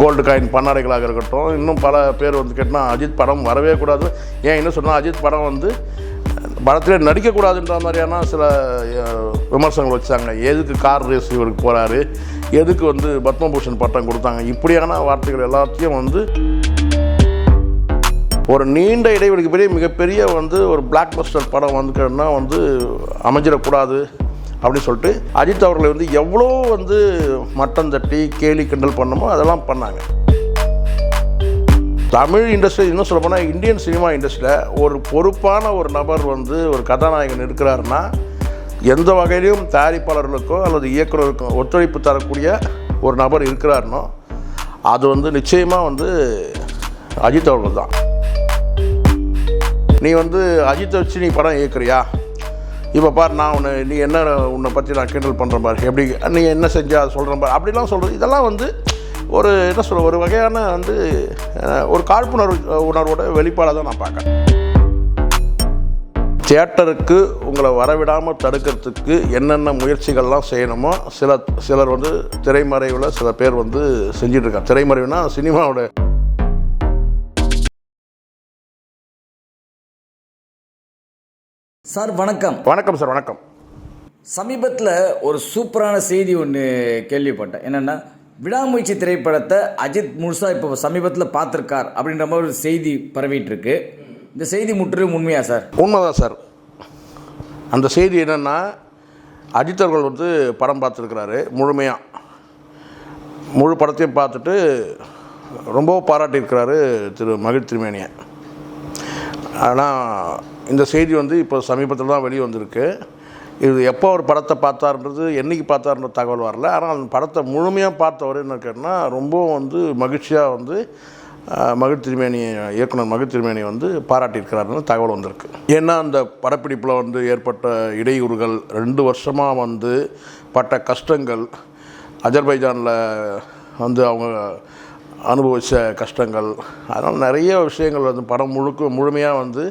Gold coin பண்ணாடைகளாக இருக்கட்டும் இன்னும் பல பேர் வந்து கேட்டால் அஜித் படம் வரவே கூடாது. ஏன் என்ன சொன்னால் அஜித் படம் வந்து படத்திலே நடிக்கக்கூடாதுன்ற மாதிரியான சில விமர்சனங்கள் வச்சாங்க. எதுக்கு கார் ரேஸ் இவருக்கு போகிறாரு எதுக்கு வந்து பத்மபூஷன் பட்டம் கொடுத்தாங்க? இப்படியான வார்த்தைகள் எல்லாத்தையும் வந்து ஒரு நீண்ட இடைவெளிக்கு பெரிய மிகப்பெரிய வந்து ஒரு பிளாக் பஸ்டர் படம் வந்துக்கிறதுனா வந்து அமைஞ்சிடக்கூடாது. அப்படின்னு சொல்லிட்டு அஜித் அவர்களை வந்து எவ்வளோ வந்து மட்டம் தட்டி கேலி கிண்டல் பண்ணமோ அதெல்லாம் பண்ணாங்க. தமிழ் இண்டஸ்ட்ரி இன்னும் சொல்ல போனால் இந்தியன் சினிமா இண்டஸ்ட்ரியில் ஒரு பொறுப்பான ஒரு நபர் வந்து ஒரு கதாநாயகன் இருக்கிறாருன்னா எந்த வகையிலும் தயாரிப்பாளர்களுக்கோ அல்லது இயக்குனருக்கோ ஒத்துழைப்பு தரக்கூடிய ஒரு நபர் இருக்கிறாருனோ அது வந்து நிச்சயமாக வந்து அஜித் அவர்கள் தான். நீ வந்து அஜித்தை வச்சு நீ படம் இயக்குறியா? இப்போ பார் நான் உன்னை நீ என்ன உன்னை பற்றி நான் கிண்டல் பண்ணுற பாரு. எப்படி நீ என்ன செஞ்சா அதை சொல்கிறேன் பாரு. அப்படிலாம் சொல்கிறது இதெல்லாம் வந்து ஒரு என்ன சொல்ற ஒரு வகையான வந்து ஒரு காழ்ப்புணர்வு உணர்வோட வெளிப்பாடாக தான் நான் பார்க்குறேன். தியேட்டருக்கு உங்களை வரவிடாமல் தடுக்கிறதுக்கு என்னென்ன முயற்சிகள்லாம் செய்யணுமோ சில சிலர் வந்து திரைமறைவில் சில பேர் வந்து செஞ்சிட்ருக்காங்க திரைமறைவுனா சினிமாவோட சார் வணக்கம். வணக்கம் சார் வணக்கம். சமீபத்தில் ஒரு சூப்பரான செய்தி ஒன்று கேள்விப்பட்டேன். என்னென்னா விடாமுயற்சி திரைப்படத்தை அஜித் முழுசா இப்போ சமீபத்தில் பார்த்துருக்கார் அப்படின்ற மாதிரி ஒரு செய்தி பரவிட்டு இருக்கு இந்த செய்தி முற்றிலும் உண்மையா சார்? உண்மைதான் சார். அந்த செய்தி என்னென்னா அஜித் அவர்கள் வந்து படம் பார்த்துருக்கிறாரு முழுமையாக முழு படத்தையும் பார்த்துட்டு ரொம்ப பாராட்டியிருக்கிறாரு திரு மகிழ் திருமேனியை. ஆனால் இந்த செய்தி வந்து இப்போ சமீபத்தில் தான் வெளியே வந்திருக்கு. இது எப்போ ஒரு படத்தை பார்த்தாருன்றது என்னைக்கு பார்த்தாருன்ற தகவல் வரல. ஆனால் அந்த படத்தை முழுமையாக பார்த்தவர் என்ன கேட்டால் ரொம்பவும் வந்து மகிழ்ச்சியாக வந்து மகிழ் திருமேனி இயக்குனர் மகிழ் திருமேனி வந்து பாராட்டியிருக்கிறாருன்னு தகவல் வந்திருக்கு. ஏன்னா அந்த படப்பிடிப்பில் வந்து ஏற்பட்ட இடையூறுகள் ரெண்டு வருஷமாக வந்து பட்ட கஷ்டங்கள் அஜர்பைஜானில் வந்து அவங்க அனுபவித்த கஷ்டங்கள். அதனால் நிறைய விஷயங்கள் வந்து படம் முழுக்க முழுமையாக வந்து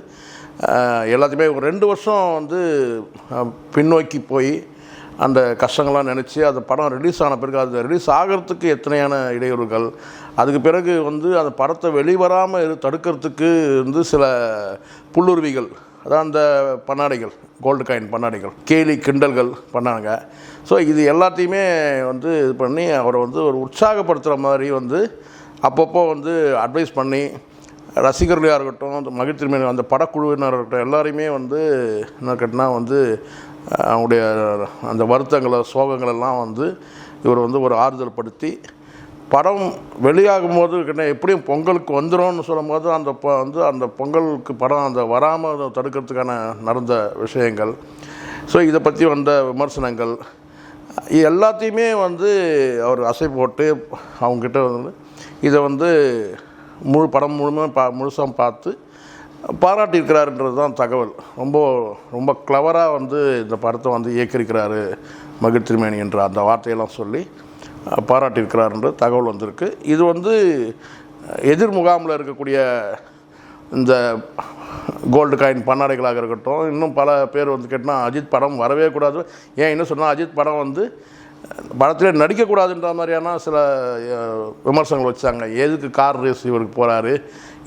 எல்லாத்தையுமே ஒரு ரெண்டு வருஷம் வந்து பின்னோக்கி போய் அந்த கஷ்டங்கள்லாம் நினச்சி அந்த படம் ரிலீஸ் ஆன பிறகு அது ரிலீஸ் ஆகிறதுக்கு எத்தனையான இடையூறுகள்? அதுக்கு பிறகு வந்து அந்த படத்தை வெளிவராமல் இரு தடுக்கிறதுக்கு வந்து சில புல்லுருவிகள் அதான் அந்த பண்ணாடைகள் கோல்டு காயின் பண்ணாடைகள் கேலி கிண்டல்கள் பண்ணாங்க. ஸோ இது எல்லாத்தையுமே வந்து இது பண்ணி அவரை வந்து ஒரு உற்சாகப்படுத்துகிற மாதிரி வந்து அப்பப்போ வந்து அட்வைஸ் பண்ணி ரசிகர்களாக இருக்கட்டும் அந்த மகிழ் அந்த படக்குழுவினர் இருக்கட்டும் எல்லாரையுமே வந்து என்ன கேட்டால் வந்து அவங்களுடைய அந்த வருத்தங்களை சோகங்களெல்லாம் வந்து இவர் வந்து ஒரு ஆறுதல் படுத்தி படம் வெளியாகும் போது கிட்ட எப்படியும் பொங்கலுக்கு வந்துடும்னு சொல்லும் போது அந்த ப- வந்து அந்த பொங்கலுக்கு படம் அந்த வராமல் தடுக்கிறதுக்கான நடந்த விஷயங்கள். ஸோ இதை பற்றி வந்த விமர்சனங்கள். எல்லாத்தையுமே வந்து அவர் அசை போட்டு அவங்கக்கிட்ட வந்து இதை வந்து முழு படம் முழுமையாக பா முழுசாக பார்த்து பாராட்டியிருக்கிறாருன்றது தான் தகவல். ரொம்ப ரொம்ப கிளவராக வந்து இந்த படத்தை வந்து இயக்கியிருக்கிறாரு மகிழ் திருமேனி என்ற அந்த வார்த்தையெல்லாம் சொல்லி பாராட்டியிருக்கிறாருன்ற தகவல் வந்திருக்கு. இது வந்து எதிர் முகாமில் இருக்கக்கூடிய இந்த கோல்டு காயின் பண்ணாடைகளாக இருக்கட்டும் இன்னும் பல பேர் வந்து கேட்டால் அஜித் படம் வரவே கூடாது. ஏன் என்ன சொன்னால் அஜித் படம் வந்து படத்தில் நடிக்கக்கூடாதுன்ற மாதிரியான சில விமர்சனங்கள் வச்சாங்க. எதுக்கு கார் ரேஸ் இவருக்கு போகிறாரு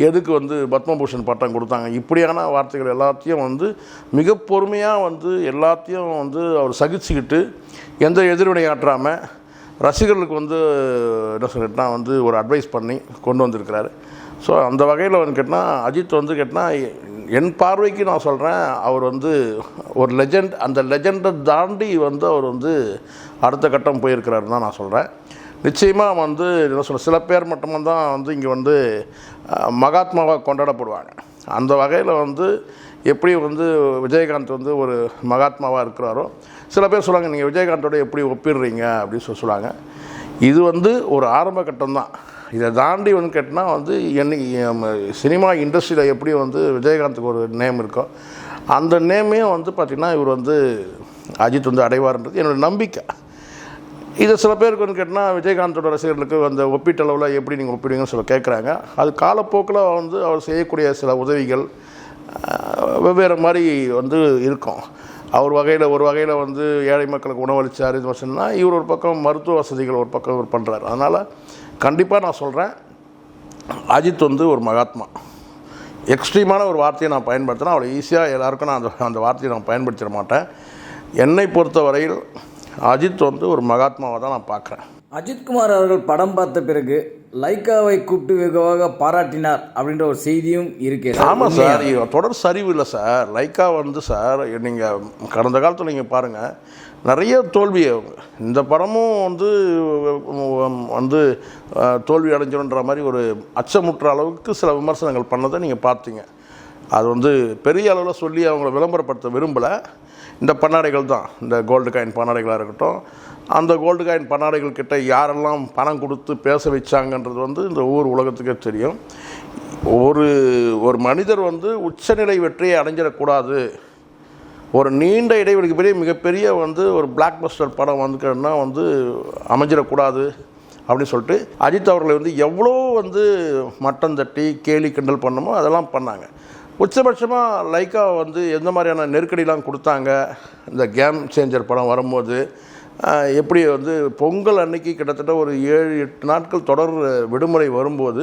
எதுக்கு வந்து பத்மபூஷன் பட்டம் கொடுத்தாங்க? இப்படியான வார்த்தைகள் எல்லாத்தையும் வந்து மிக பொறுமையாக வந்து எல்லாத்தையும் வந்து அவர் சகிச்சுக்கிட்டு எந்த எதிர்வினையாற்றாமல் ரசிகர்களுக்கு வந்து என்ன சொல்லிட்டுனா வந்து ஒரு அட்வைஸ் பண்ணி கொண்டு வந்திருக்கிறாரு. ஸோ அந்த வகையில் வந்து கேட்டால் அஜித் வந்து கேட்டால் என் பார்வைக்கு நான் சொல்கிறேன் அவர் வந்து ஒரு லெஜெண்ட் அந்த லெஜெண்டை தாண்டி வந்து அவர் வந்து அடுத்த கட்டம் போயிருக்கிறாருன்னு தான் நான் சொல்கிறேன் நிச்சயமாக வந்து என்ன சொல்ல சில பேர் மட்டும்தான் வந்து இங்கே வந்து மகாத்மாவாக கொண்டாடப்படுவாங்க. அந்த வகையில் வந்து எப்படி வந்து விஜயகாந்த் வந்து ஒரு மகாத்மாவாக இருக்கிறாரோ சில பேர் சொல்லுவாங்க நீங்கள் விஜயகாந்தோட எப்படி ஒப்பிடுறீங்க? அப்படின்னு சொல்லி சொல்லுவாங்க. இது வந்து ஒரு ஆரம்ப கட்டம் தான் இதை தாண்டி வந்து கேட்டால் வந்து என்னைக்கு சினிமா இண்டஸ்ட்ரியில் எப்படி வந்து விஜயகாந்துக்கு ஒரு நேம் இருக்கோ அந்த நேமே வந்து பார்த்திங்கன்னா இவர் வந்து அஜித் வந்து அடைவார்ன்றது என்னோடய நம்பிக்கை. இதை சில பேருக்கு வந்து கேட்டால் விஜயகாந்தோட ரசிகர்களுக்கு அந்த ஒப்பீட்டளவில் எப்படி நீங்கள் ஒப்பிடுவீங்கன்னு சொல்ல கேட்குறாங்க அது காலப்போக்கில் வந்து அவர் செய்யக்கூடிய சில உதவிகள் வெவ்வேறு மாதிரி வந்து இருக்கும். அவர் வகையில் ஒரு வகையில் வந்து ஏழை மக்களுக்கு உணவளித்தார் இது வருஷம்னா இவர் ஒரு பக்கம் மருத்துவ வசதிகள் ஒரு பக்கம் இவர் பண்ணுறாரு அதனால் கண்டிப்பாக நான் சொல்கிறேன் அஜித் வந்து ஒரு மகாத்மா. எக்ஸ்ட்ரீமான ஒரு வார்த்தையை நான் பயன்படுத்தினா அவ்வளோ ஈஸியாக எல்லாருக்கும் நான் அந்த அந்த வார்த்தையை நான் பயன்படுத்திட மாட்டேன். என்னை பொறுத்த வரையில் அஜித் வந்து ஒரு மகாத்மாவை தான் நான் பார்க்குறேன். அஜித்குமார் அவர்கள் படம் பார்த்த பிறகு லைக்காவை கூப்பிட்டு வெகுவாக பாராட்டினார் அப்படின்ற ஒரு செய்தியும் இருக்கு. ஆமாம் சார் தொடர் சரிவு இல்லை சார். லைக்கா வந்து சார் நீங்கள் கடந்த காலத்தில் நீங்கள் பாருங்கள் நிறைய தோல்வி. இந்த படமும் வந்து வந்து தோல்வி அடைஞ்சிடும்ன்ற மாதிரி ஒரு அச்சமுற்ற அளவுக்கு சில விமர்சனங்கள் பண்ணதை நீங்கள் பார்த்தீங்க. அது வந்து பெரிய அளவில் சொல்லி அவங்கள விளம்பரப்படுத்த விரும்பலை. இந்த பண்ணாடைகள் தான். இந்த கோல்டு காயின் பண்ணாடைகளாக இருக்கட்டும். அந்த கோல்டு காயின் பண்ணாடைகள் கிட்ட யாரெல்லாம் பணம் கொடுத்து பேச வச்சாங்கன்றது வந்து இந்த ஊர் உலகத்துக்கே தெரியும். ஒரு ஒரு மனிதர் வந்து உச்சநிலை வெற்றியை அடைஞ்சிடக்கூடாது. ஒரு நீண்ட இடைவெளிக்கு பெரிய மிகப்பெரிய வந்து ஒரு பிளாக் பஸ்டர் படம் வந்துக்கன்னா வந்து அமைஞ்சிடக்கூடாது அப்படின்னு சொல்லிட்டு அஜித் அவர்களை வந்து எவ்வளோ வந்து மட்டம் தட்டி கேலி கிண்டல் பண்ணமோ அதெல்லாம் பண்ணாங்க. உச்சபட்சமாக லைக்கா வந்து எந்த மாதிரியான நெருக்கடிலாம் கொடுத்தாங்க? இந்த கேம் சேஞ்சர் படம் வரும்போது எப்படி வந்து பொங்கல் அன்னைக்கு கிட்டத்தட்ட ஒரு ஏழு எட்டு நாட்கள் தொடர் விடுமுறை வரும்போது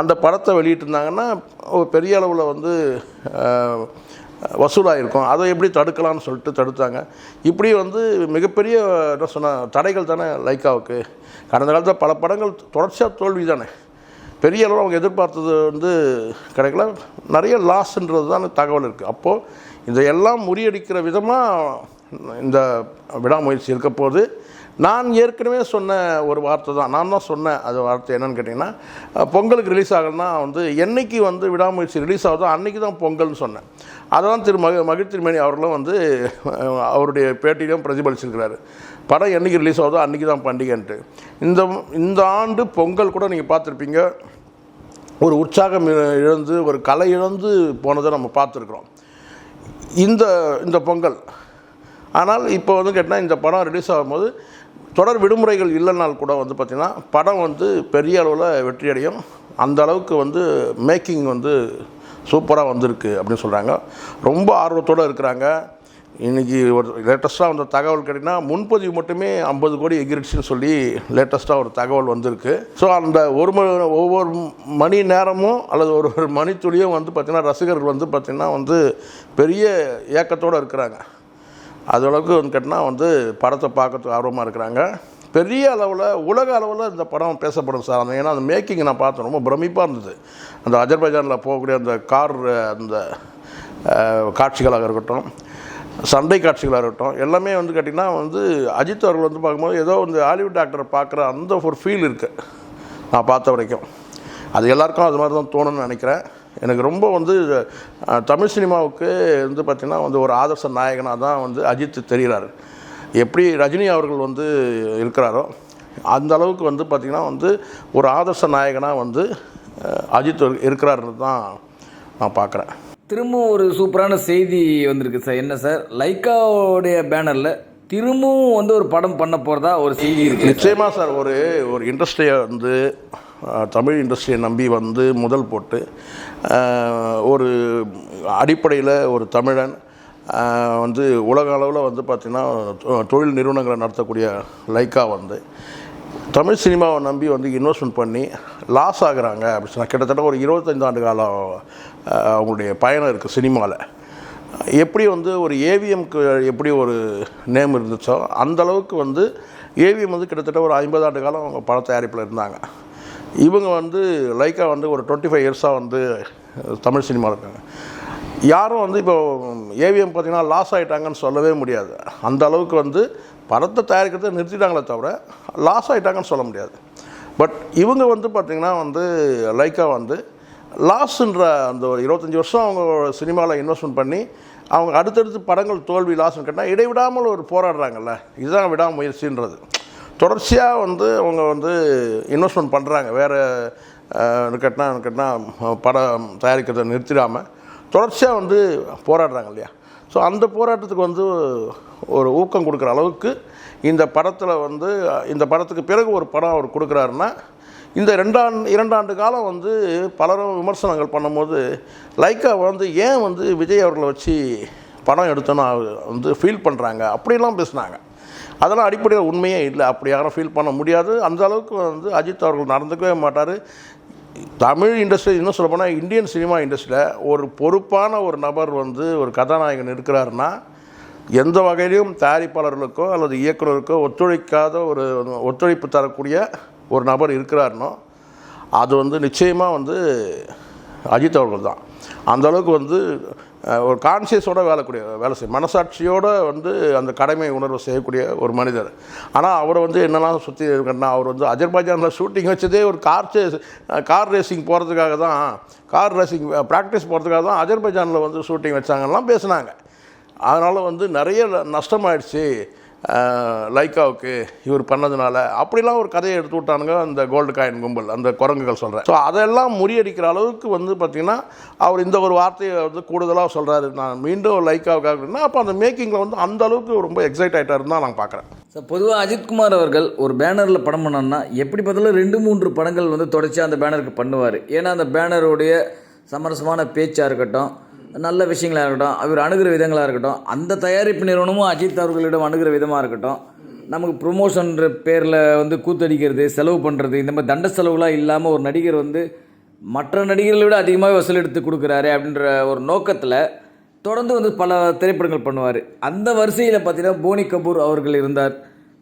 அந்த படத்தை வெளியிட்டிருந்தாங்கன்னா ஒரு பெரிய அளவில் வந்து வசூலாகிருக்கும் அதை எப்படி தடுக்கலாம்னு சொல்லிட்டு தடுத்தாங்க. இப்படி வந்து மிகப்பெரிய என்ன சொன்ன தடைகள் தானே லைக்காவுக்கு கடந்த காலத்தில் பல படங்கள் தொடர்ச்சியாக தோல்வி தானே பெரிய அளவில் அவங்க எதிர்பார்த்தது வந்து கிடைக்கல. நிறைய லாஸ்ன்றது தான் தகவல் இருக்குது அப்போது இதையெல்லாம் முறியடிக்கிற விதமாக இந்த விடாமுயற்சி இருக்க போது நான் ஏற்கனவே சொன்ன ஒரு வார்த்தை தான். நான் தான் சொன்னேன் அது வார்த்தை என்னென்னு கேட்டிங்கன்னா பொங்கலுக்கு ரிலீஸ் ஆகலன்னா வந்து என்னைக்கு வந்து விடாமுயற்சி ரிலீஸ் ஆகுதோ அன்றைக்கி தான் பொங்கல்னு சொன்னேன். அதான் திரு மக மகிழ் திருமணி அவர்களும் வந்து அவருடைய பேட்டியிலும் பிரதிபலிச்சிருக்கிறாரு. படம் என்னைக்கு ரிலீஸ் ஆகுதோ அன்றைக்கி தான் பண்டிகைன்ட்டு. இந்த இந்த ஆண்டு பொங்கல் கூட நீங்கள் பார்த்துருப்பீங்க. ஒரு உற்சாகம் இழ- இழந்து ஒரு கலை இழந்து போனதை நம்ம பார்த்துருக்குறோம். இந்த இந்த பொங்கல். ஆனால் இப்போ வந்து கேட்டால் இந்த படம் ரிலீஸ் ஆகும்போது தொடர் விடுமுறைகள் இல்லைனால் கூட வந்து பார்த்திங்கன்னா படம் வந்து பெரிய அளவில் வெற்றி அடையும் அந்த அளவுக்கு வந்து மேக்கிங் வந்து சூப்பராக வந்திருக்கு அப்படின்னு சொல்கிறாங்க ரொம்ப ஆர்வத்தோடு இருக்கிறாங்க. இன்றைக்கி ஒரு லேட்டஸ்ட்டாக வந்த தகவல் கேட்டிங்கன்னா முன்பதிவு மட்டுமே ஐம்பது கோடி எகிரிடுச்சுன்னு சொல்லி லேட்டஸ்ட்டாக ஒரு தகவல் வந்திருக்கு. ஸோ அந்த ஒரு மணி ஒவ்வொரு மணி நேரமும் அல்லது ஒரு ஒரு மணித்துளியும் வந்து பார்த்திங்கன்னா ரசிகர்கள் வந்து பார்த்திங்கன்னா வந்து பெரிய ஏக்கத்தோடு இருக்கிறாங்க. அது அளவுக்கு வந்து கேட்டால் வந்து படத்தை பார்க்கறதுக்கு ஆர்வமாக இருக்கிறாங்க. பெரிய அளவில் உலக அளவில் இந்த படம் பேசப்படும் சார். அந்த ஏன்னா அந்த மேக்கிங் நான் பார்த்தேன். ரொம்ப பிரமிப்பாக இருந்தது. அந்த அஜர்பைஜானில் போகக்கூடிய அந்த கார் அந்த காட்சிகளாக இருக்கட்டும் சண்டை காட்சிகளாக இருக்கட்டும் எல்லாமே வந்து கேட்டிங்கன்னா வந்து அஜித் அவர்கள் வந்து பார்க்கும்போது ஏதோ வந்து ஹாலிவுட் ஆக்டரை பார்க்குற அந்த ஒரு ஃபீல் இருக்குது நான் பார்த்த வரைக்கும். அது எல்லாருக்கும் அது மாதிரி தான் தோணும்னு நினைக்கிறேன். எனக்கு ரொம்ப வந்து தமிழ் சினிமாவுக்கு வந்து பார்த்திங்கன்னா வந்து ஒரு ஆதர்ச நாயகனாக தான் வந்து அஜித் தெரிகிறாரு எப்படி ரஜினி அவர்கள் வந்து இருக்கிறாரோ அந்த அளவுக்கு வந்து பார்த்திங்கன்னா வந்து ஒரு ஆதர்ச நாயகனாக வந்து அஜித் இருக்கிறாருன்னு தான் நான் பார்க்குறேன் திரும்பவும் ஒரு சூப்பரான செய்தி வந்திருக்கு சார். என்ன சார்? லைக்காவுடைய பேனரில் திரும்பவும் வந்து ஒரு படம் பண்ண போகிறதா ஒரு செய்தி இருக்கு. நிச்சயமாக சார் ஒரு ஒரு இண்டஸ்ட்ரியை வந்து தமிழ் இண்டஸ்ட்ரியை நம்பி வந்து முதல் போட்டு ஒரு அடிப்படையில் ஒரு தமிழன் வந்து உலக அளவில் வந்து பார்த்திங்கன்னா தொழில் நிறுவனங்களை நடத்தக்கூடிய லைக்கா வந்து தமிழ் சினிமாவை நம்பி வந்து இன்வெஸ்ட்மெண்ட் பண்ணி லாஸ் ஆகுறாங்க அப்படி கிட்டத்தட்ட ஒரு இருபத்தஞ்சு ஆண்டு காலம் அவங்களுடைய பயணம் இருக்குது சினிமாவில் எப்படி வந்து ஒரு ஏவிஎம்க்கு எப்படி ஒரு நேம் இருந்துச்சோ அந்த அளவுக்கு வந்து ஏவிஎம் வந்து கிட்டத்தட்ட ஒரு ஐம்பது ஆண்டு காலம் அவங்க பட தயாரிப்பில் இருந்தாங்க. இவங்க வந்து லைக்கா வந்து ஒரு டுவெண்ட்டி ஃபைவ் இயர்ஸாக வந்து தமிழ் சினிமா இருக்காங்க. யாரும் வந்து இப்போ ஏவிஎம் பார்த்தீங்கன்னா லாஸ் ஆகிட்டாங்கன்னு சொல்லவே முடியாது. அந்த அளவுக்கு வந்து படத்தை தயாரிக்கிறத நிறுத்திட்டாங்களே தவிர லாஸ் ஆகிட்டாங்கன்னு சொல்ல முடியாது. பட் இவங்க வந்து பார்த்திங்கன்னா வந்து லைக்கா வந்து லாஸ்ன்ற அந்த ஒரு இருபத்தஞ்சி வருஷம் அவங்க சினிமாவில் இன்வெஸ்ட்மெண்ட் பண்ணி அவங்க அடுத்தடுத்து படங்கள் தோல்வி லாஸ்ன்னு கேட்டால் இடைவிடாமல் ஒரு போராடுறாங்கல்ல. இதுதான் விடாமுயற்சின்றது. தொடர்ச்சியாக வந்து அவங்க வந்து இன்வெஸ்ட்மெண்ட் பண்ணுறாங்க வேறு கேட்டால் கேட்டால் படம் தயாரிக்கிறதை நிறுத்திடாமல் தொடர்ச்சியாக வந்து போராடுறாங்க இல்லையா? ஸோ அந்த போராட்டத்துக்கு வந்து ஒரு ஊக்கம் கொடுக்குற அளவுக்கு இந்த படத்தில் வந்து இந்த படத்துக்கு பிறகு ஒரு படம் அவர் கொடுக்குறாருன்னா இந்த ரெண்டாண்டு இரண்டாண்டு காலம் வந்து பலரும் விமர்சனங்கள் பண்ணும்போது லைக்கா வந்து ஏன் வந்து விஜய் அவர்களை வச்சு படம் எடுத்தோன்னு வந்து ஃபீல் பண்ணுறாங்க அப்படிலாம் பேசுனாங்க. அதெல்லாம் அடிப்படையில் உண்மையே இல்லை. அப்படி யாரும் ஃபீல் பண்ண முடியாது. அந்த அளவுக்கு வந்து அஜித் அவர்கள் நடந்துக்கவே மாட்டார். தமிழ் இண்டஸ்ட்ரி இன்னும் சொல்ல போனால் இந்தியன் சினிமா இண்டஸ்ட்ரியில் ஒரு பொறுப்பான ஒரு நபர் வந்து ஒரு கதாநாயகன் இருக்கிறாருன்னா எந்த வகையிலும் தயாரிப்பாளர்களுக்கோ அல்லது இயக்குனருக்கோ ஒத்துழைக்காத ஒரு ஒத்துழைப்பு தரக்கூடிய ஒரு நபர் இருக்கிறாருனோ அது வந்து நிச்சயமாக வந்து அஜித் அவர்கள் தான். அந்த அளவுக்கு வந்து ஒரு கான்சியஸோட வேலைக்கூடிய வேலை செய்யும். மனசாட்சியோடு வந்து அந்த கடமை உணர்வு செய்யக்கூடிய ஒரு மனிதர். ஆனால் அவரை வந்து என்னெல்லாம் சுற்றி இருக்கன்னா அவர் வந்து அஜர்பைஜானில் ஷூட்டிங் வச்சதே ஒரு கார் சேஸ் கார் ரேசிங் போகிறதுக்காக தான் கார் ரேசிங் ப்ராக்டிஸ் போகிறதுக்காக தான் அஜர்பைஜானில் வந்து ஷூட்டிங் வச்சாங்கலாம் பேசுனாங்க. அதனால் வந்து நிறைய நஷ்டமாயிடுச்சு. லைக்காவுக்கு இவர் பண்ணதுனால அப்படிலாம் ஒரு கதையை எடுத்து விட்டானுங்க அந்த கோல்டு காயின் கும்பல் அந்த குரங்குகள் சொல்கிறேன் ஸோ அதெல்லாம் முறியடிக்கிற அளவுக்கு வந்து பார்த்திங்கன்னா அவர் இந்த ஒரு வார்த்தையை வந்து கூடுதலாக சொல்கிறாரு நான் மீண்டும் லைக்காவுக்காக அப்படின்னா அப்போ அந்த மேக்கிங்கில் வந்து அந்த அளவுக்கு ரொம்ப எக்ஸைட் ஆகிட்டாருன்னு தான் நான் பார்க்குறேன் ஸோ பொதுவாக அஜித்குமார் அவர்கள் ஒரு பேனரில் படம் பண்ணோன்னா எப்படி பார்த்தாலும் ரெண்டு மூன்று படங்கள் வந்து தொடர்ச்சியாக அந்த பேனருக்கு பண்ணுவார். ஏன்னா அந்த பேனருடைய சமரசமான பேச்சாக இருக்கட்டும் நல்ல விஷயங்களாக இருக்கட்டும் அவர் அணுகிற விதங்களாக இருக்கட்டும் அந்த தயாரிப்பு நிறுவனமும் அஜித் அவர்களிடம் அணுகிற விதமாக இருக்கட்டும் நமக்கு ப்ரொமோஷன்ற பேரில் வந்து கூத்தடிக்கிறது செலவு பண்ணுறது இந்த மாதிரி தண்ட செலவுலாம் இல்லாமல் ஒரு நடிகர் வந்து மற்ற நடிகர்களை விட அதிகமாக வசூல் எடுத்து கொடுக்குறாரு அப்படின்ற ஒரு நோக்கத்தில் தொடர்ந்து வந்து பல திரைப்படங்கள் பண்ணுவார். அந்த வரிசையில் பார்த்தீங்கன்னா போனி கபூர் அவர்கள் இருந்தார்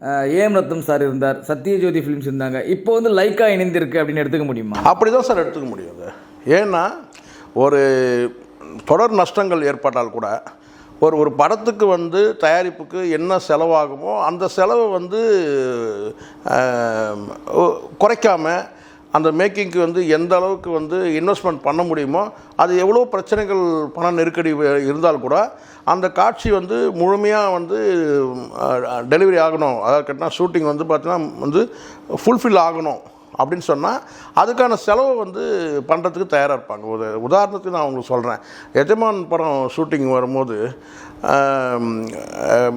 ஏம் ஏஎம் ரத்தம் சார் இருந்தார் சத்யஜோதி ஃபிலிம்ஸ் இருந்தாங்க. இப்போ வந்து லைக்கா இணைந்திருக்கு அப்படின்னு எடுத்துக்க முடியுமா? அப்படி தான் சார் எடுத்துக்க முடியும். ஏன்னா ஒரு தொடர் நஷ்டங்கள் ஏற்பட்டால் கூட ஒரு ஒரு படத்துக்கு வந்து தயாரிப்புக்கு என்ன செலவாகுமோ அந்த செலவை வந்து குறைக்காமல் அந்த மேக்கிங்க்கு வந்து எந்த அளவுக்கு வந்து இன்வெஸ்ட்மெண்ட் பண்ண முடியுமோ அது எவ்வளோ பிரச்சனைகள் பண நெருக்கடி இருந்தால் கூட அந்த காட்சி வந்து முழுமையாக வந்து டெலிவரி ஆகணும். அதாவது கேட்டால் ஷூட்டிங் வந்து பார்த்தீங்கன்னா வந்து ஃபுல்ஃபில் ஆகணும். அப்படின்னு சொன்னால் அதுக்கான செலவை வந்து பண்ணுறதுக்கு தயாராக இருப்பாங்க. ஒரு உதாரணத்துக்கு நான் உங்களுக்கு சொல்கிறேன் எஜமான் படம் ஷூட்டிங் வரும்போது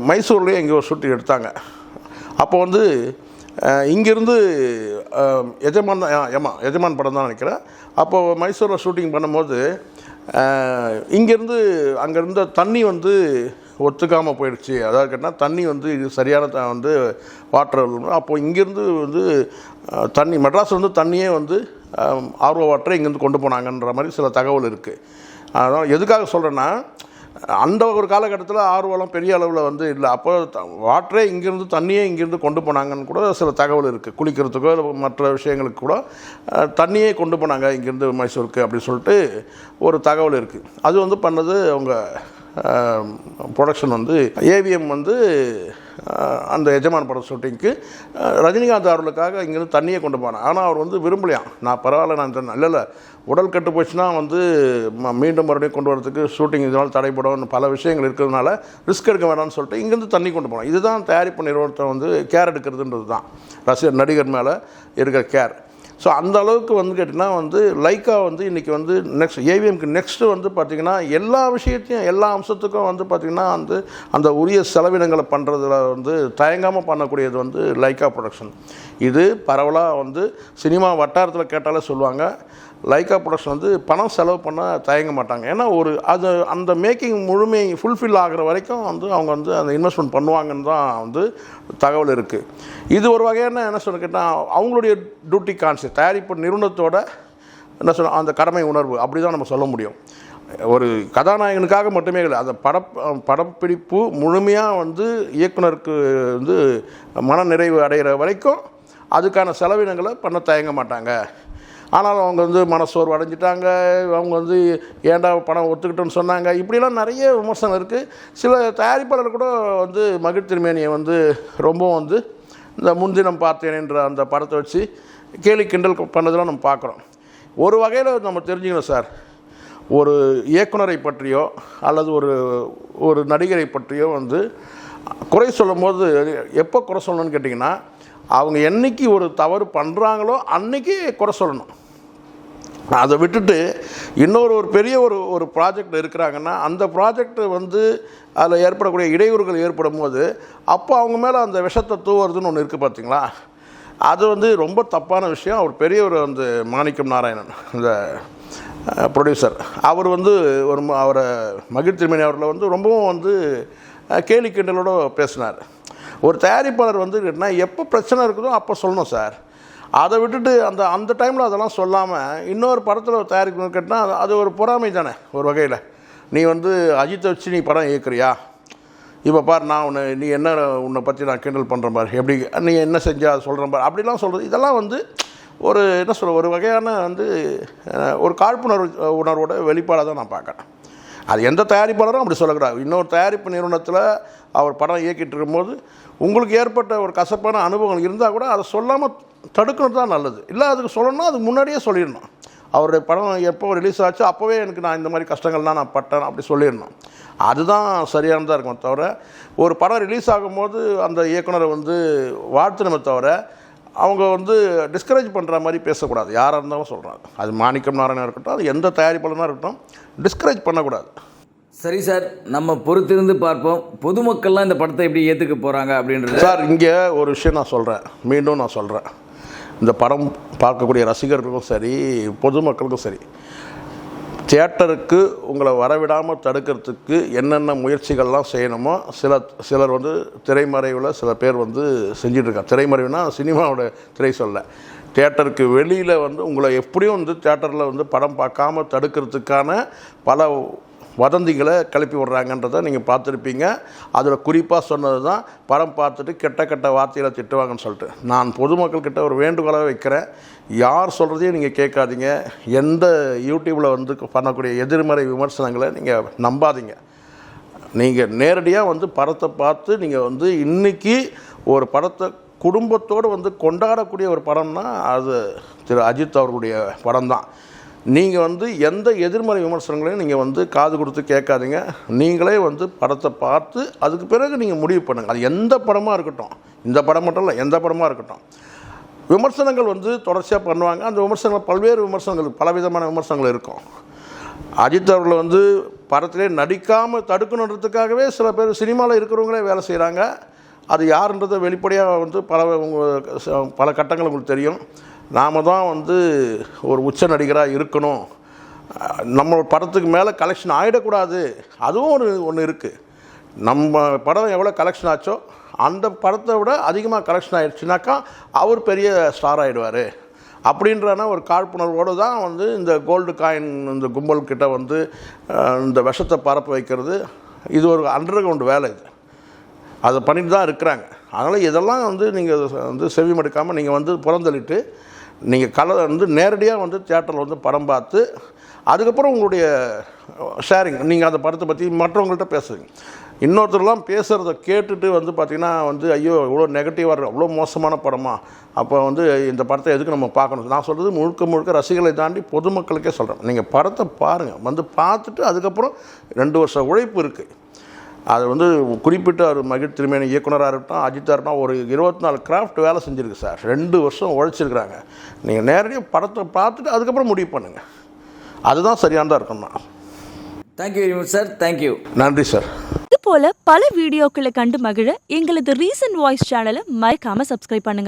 மைசூர்லேயே இங்கே ஒரு ஷூட்டிங் எடுத்தாங்க. அப்போ வந்து இங்கேருந்து எஜமான் தான் ஏமா எஜமான் படம் தான் நினைக்கிறேன். அப்போது மைசூரில் ஷூட்டிங் பண்ணும்போது இங்கேருந்து அங்கே இருந்த தண்ணி வந்து ஒத்துக்காமல் போயிடுச்சு. அதாவது கேட்டால் தண்ணி வந்து இது சரியான த- வந்து வாட்டர் அப்போ இங்கேருந்து வந்து தண்ணி மெட்ராஸ் வந்து தண்ணியே வந்து ஆர்வ வாட்டரை இங்கேருந்து கொண்டு போனாங்கன்ற மாதிரி சில தகவல் இருக்குது அதனால் எதுக்காக சொல்கிறேன்னா அந்த ஒரு காலகட்டத்தில் ஆர்வலம் பெரிய அளவில் வந்து இல்லை. அப்போ த- வாட்டரே இங்கேருந்து தண்ணியே இங்கேருந்து கொண்டு போனாங்கன்னு கூட சில தகவல் இருக்குது குளிக்கிறதுக்கோ இல்லை மற்ற விஷயங்களுக்கு கூட தண்ணியே கொண்டு போனாங்க இங்கேருந்து மைசூருக்கு அப்படின்னு சொல்லிட்டு ஒரு தகவல் இருக்குது அது வந்து பண்ணது அவங்க ப்ரொடக்ஷன் வந்து ஏவிஎம் வந்து அந்த எஜமான் படம் ஷூட்டிங்க்கு ரஜினிகாந்த் அவர்களுக்காக இங்கேருந்து தண்ணியை கொண்டு போனேன். ஆனால் அவர் வந்து விரும்பலையாம் நான் பரவாயில்ல நான் தண்ணி இல்லை இல்லை. உடல் கெட்டு போச்சுன்னா வந்து ம- மீண்டும் மறுபடியும் கொண்டு வரதுக்கு ஷூட்டிங் இதனால் தடைப்படும் பல விஷயங்கள் இருக்கிறதுனால ரிஸ்க் எடுக்க வேண்டாம்னு சொல்லிட்டு இங்கேருந்து தண்ணி கொண்டு போனோம் இதுதான் தயாரிப்பு நிறுவனத்தை வந்து கேர் எடுக்கிறதுன்றது தான். ரசிகர் நடிகர் மேலே இருக்கிற கேர் ஸோ அந்த அளவுக்கு வந்து கேட்டிங்கன்னா வந்து லைக்கா வந்து இன்றைக்கி வந்து நெக்ஸ்ட் ஏவிஎம்க்கு நெக்ஸ்ட்டு வந்து பார்த்திங்கன்னா எல்லா விஷயத்தையும் எல்லா அம்சத்துக்கும் வந்து பார்த்திங்கன்னா வந்து அந்த உரிய செலவினங்களை பண்ணுறதுல வந்து தயங்காமல் பண்ணக்கூடியது வந்து லைக்கா ப்ரொடக்ஷன் இது பரவலாக வந்து சினிமா வட்டாரத்தில் கேட்டாலே சொல்லுவாங்க. லைக்கா ப்ரொடக்ஷன் வந்து பணம் செலவு பண்ண தயங்க மாட்டாங்க. ஏன்னா ஒரு அது அந்த மேக்கிங் முழுமை ஃபுல்ஃபில் ஆகிற வரைக்கும் வந்து அவங்க வந்து அந்த இன்வெஸ்ட்மெண்ட் பண்ணுவாங்கன்னு தான் வந்து தகவல் இருக்குது இது ஒரு வகையான என்ன சொல்ல கேட்டால் அவங்களுடைய டியூட்டி கான்சியஸ் தயாரிப்பு நிறுவனத்தோட என்ன சொல்ல அந்த கடமை உணர்வு அப்படி தான் நம்ம சொல்ல முடியும். ஒரு கதாநாயகனுக்காக மட்டுமே இல்லை அந்த பட படப்பிடிப்பு முழுமையாக வந்து இயக்குனருக்கு வந்து மன நிறைவு அடைகிற வரைக்கும் அதுக்கான செலவினங்களை பண்ண தயங்க மாட்டாங்க. ஆனாலும் அவங்க வந்து மனசோர்வு அடைஞ்சிட்டாங்க அவங்க வந்து ஏன்டா பணம் ஒத்துக்கிட்டோன்னு சொன்னாங்க. இப்படிலாம் நிறைய விமர்சனம் இருக்குது சில தயாரிப்பாளர் கூட வந்து மகிழ் திருமேனியை வந்து ரொம்பவும் வந்து இந்த முன்தினம் பார்த்தேனேன்ற அந்த படத்தை வச்சு கேலி கிண்டல் பண்ணதெல்லாம் நம்ம பார்க்குறோம். ஒரு வகையில் நம்ம தெரிஞ்சுக்கணும் சார். ஒரு இயக்குனரை பற்றியோ அல்லது ஒரு ஒரு நடிகரை பற்றியோ வந்து குறை சொல்லும்போது எப்போ குறை சொல்லணும்னு கேட்டிங்கன்னா அவங்க என்னைக்கு ஒரு தவறு பண்ணுறாங்களோ அன்றைக்கி குறை சொல்லணும். அதை விட்டுட்டு இன்னொரு ஒரு பெரிய ஒரு ஒரு ப்ராஜெக்ட் இருக்கிறாங்கன்னா அந்த ப்ராஜெக்ட் வந்து அதில் ஏற்படக்கூடிய இடையூறுகள் ஏற்படும் போது அப்போ அவங்க மேலே அந்த விஷத்தை தூவுறதுன்னு ஒன்று இருக்குது பார்த்தீங்களா அது வந்து ரொம்ப தப்பான விஷயம். அவர் பெரிய ஒரு வந்து மாணிக்கம் நாராயணன் இந்த ப்ரொடியூசர் அவர் வந்து ஒரு ம- அவரை மகிழ் திருமணி அவர்களை வந்து ரொம்பவும் வந்து கேலி கிண்டலோடு பேசினார். ஒரு தயாரிப்பாளர் வந்து எப்போ பிரச்சனை இருக்குதோ அப்போ சொல்லணும் சார். அதை விட்டுட்டு அந்த அந்த டைமில் அதெல்லாம் சொல்லாமல் இன்னொரு படத்தில் ஒரு தயாரிக்கணும் கேட்டால் அது- அது ஒரு பொறாமை தானே ஒரு வகையில். நீ வந்து அஜித்தை வச்சு நீ படம் இயக்குறியா? இப்போ பார் நான் உன்னை நீ என்ன உன்னை பற்றி நான் கிண்டல் பண்ணுறேன் பார்? எப்படி நீ என்ன செஞ்சா அதை சொல்கிற பார்? அப்படிலாம் சொல்கிறது இதெல்லாம் வந்து ஒரு என்ன சொல்ல ஒரு வகையான வந்து ஒரு காழ்ப்புணர்வு உணர்வோட வெளிப்பாடாக தான் நான் பார்க்குறேன். அது எந்த தயாரிப்பாளரும் அப்படி சொல்லக்கூடாது. இன்னொரு தயாரிப்பு நிறுவனத்தில் அவர் படம் இயக்கிட்டு இருக்கும்போது உங்களுக்கு ஏற்பட்ட ஒரு கசப்பான அனுபவங்கள் இருந்தால் கூட அதை சொல்லாமல் தடுக்கணும் தான் நல்லது. இல்லை அதுக்கு சொல்லணும்னா அதுக்கு முன்னாடியே சொல்லிடணும். அவருடைய படம் எப்போ ரிலீஸ் ஆச்சோ அப்போவே எனக்கு நான் இந்த மாதிரி கஷ்டங்கள்லாம் நான் பட்டேன் அப்படி சொல்லிடணும். அதுதான் சரியானதாக இருக்கும் தவிர ஒரு படம் ரிலீஸ் ஆகும்போது அந்த இயக்குனரை வந்து வாழ்த்துனமே தவிர அவங்க வந்து டிஸ்கரேஜ் பண்ணுற மாதிரி பேசக்கூடாது. யாராக இருந்தாலும் சொல்கிறாங்க அது மாணிக்கம் நாராயணாக இருக்கட்டும் அது எந்த தயாரிப்பாளனாக இருக்கட்டும் டிஸ்கரேஜ் பண்ணக்கூடாது. சரி சார் நம்ம பொறுத்திருந்து பார்ப்போம். பொதுமக்கள்லாம் இந்த படத்தை எப்படி ஏற்றுக்க போகிறாங்க அப்படின்றது. சார் இங்கே ஒரு விஷயம் நான் சொல்கிறேன் மீண்டும் நான் சொல்கிறேன் இந்த படம் பார்க்கக்கூடிய ரசிகர்களுக்கும் சரி பொதுமக்களுக்கும் சரி தியேட்டருக்கு உங்களை வரவிடாமல் தடுக்கிறதுக்கு என்னென்ன முயற்சிகள்லாம் செய்யணுமோ சில சிலர் வந்து திரைமறைவில் சில பேர் வந்து செஞ்சிட்ருக்காங்க. திரைமறைவுனா சினிமாவோட திரை சொல்ல. தேட்டருக்கு வெளியில் வந்து உங்களை எப்படியும் வந்து தேட்டரில் வந்து படம் பார்க்காம தடுக்கிறதுக்கான பல வதந்திகளை கிளப்பி விடுறாங்கன்றதை நீங்கள் பார்த்துருப்பீங்க. அதில் குறிப்பாக சொன்னது தான் படம் பார்த்துட்டு கெட்ட கெட்ட வார்த்தைகளை திட்டுவாங்கன்னு சொல்லிட்டு. நான் பொதுமக்கள்கிட்ட ஒரு வேண்டுகோளாக வைக்கிறேன். யார் சொல்கிறதையும் நீங்கள் கேட்காதீங்க. எந்த யூடியூப்பில் வந்து பண்ணக்கூடிய எதிர்மறை விமர்சனங்களை நீங்கள் நம்பாதீங்க. நீங்கள் நேரடியாக வந்து படத்தை பார்த்து நீங்கள் வந்து இன்றைக்கி ஒரு படத்தை குடும்பத்தோடு வந்து கொண்டாடக்கூடிய ஒரு படம்னா அது திரு அஜித் அவர்களுடைய படம் தான் நீங்கள் வந்து எந்த எதிர்மறை விமர்சனங்களையும் நீங்கள் வந்து காது கொடுத்து கேட்காதீங்க. நீங்களே வந்து படத்தை பார்த்து அதுக்கு பிறகு நீங்கள் முடிவு பண்ணுங்கள் அது எந்த படமாக இருக்கட்டும். இந்த படம் மட்டும் இல்லை எந்த படமாக இருக்கட்டும். விமர்சனங்கள் வந்து தொடர்ச்சியாக பண்ணுவாங்க. அந்த விமர்சனங்கள் பல்வேறு விமர்சனங்கள் பலவிதமான விமர்சனங்கள் இருக்கும். அஜித் அவர்களை வந்து படத்திலே நடிக்காமல் தடுக்கணுன்றதுக்காகவே சில பேர் சினிமாவில் இருக்கிறவங்களே வேலை செய்கிறாங்க அது யாருன்றதை வெளிப்படையாக வந்து பல பல கட்டங்கள் உங்களுக்கு தெரியும். நாம தான் வந்து ஒரு உச்ச நடிகராக இருக்கணும். நம்ம படத்துக்கு மேலே கலெக்ஷன் ஆகிடக்கூடாது அதுவும் ஒரு ஒன்று இருக்குது நம்ம படம் எவ்வளோ கலெக்ஷன் ஆச்சோ அந்த படத்தை விட அதிகமாக கலெக்ஷன் ஆயிடுச்சுனாக்கா அவர் பெரிய ஸ்டார் ஆகிடுவார் அப்படின்றன ஒரு காழ்ப்புணர்வோடு தான் வந்து இந்த கோல்டு காயின் இந்த கும்பல் கிட்ட வந்து இந்த விஷத்தை பரப்ப வைக்கிறது. இது ஒரு அண்டர் கிரவுண்ட் வேலை இது. அதை பண்ணிட்டு தான் இருக்கிறாங்க. அதனால் இதெல்லாம் வந்து நீங்கள் வந்து செவிமடுக்காமல் நீங்கள் வந்து புறந்தள்ளிட்டு நீங்கள் கலர் வந்து நேரடியாக வந்து தியேட்டரில் வந்து படம் பார்த்து அதுக்கப்புறம் உங்களுடைய ஷேரிங் நீங்கள் அந்த படத்தை பற்றி மற்றவங்கள்ட்ட பேசுங்க இன்னொருத்தர்லாம் பேசுகிறத கேட்டுட்டு வந்து பார்த்திங்கன்னா வந்து ஐயோ இவ்வளோ நெகட்டிவாக அவ்வளோ மோசமான படமா? அப்போ வந்து இந்த படத்தை எதுக்கு நம்ம பார்க்கணும்? நான் சொல்கிறது முழுக்க முழுக்க ரசிகளை தாண்டி பொதுமக்களுக்கே சொல்கிறேன் நீங்கள் படத்தை பாருங்கள் வந்து பார்த்துட்டு அதுக்கப்புறம் ரெண்டு வருஷம் உழைப்பு இருக்குது அது வந்து குறிப்பிட்ட ஒரு மகிழ் திருமேனி இயக்குனராக இருக்கட்டும் அஜித்தாக இருக்கட்டும் ஒரு இருபத்தி நாலு கிராஃப்ட் வேலை செஞ்சுருக்கு சார். ரெண்டு வருஷம் உழைச்சிருக்கிறாங்க. நீங்கள் நேரடியாக படத்தை பார்த்துட்டு அதுக்கப்புறம் முடிவு பண்ணுங்கள் அதுதான் சரியானதாக இருக்கும்ண்ணா thank you very much sir thank you நன்றி சார் இது போல பல வீடியோக்களை கண்டு மகிழ எங்களது ரீசன்ட் வாய்ஸ் சேனலை மறக்காம சப்ஸ்கிரைப் பண்ணுங்க.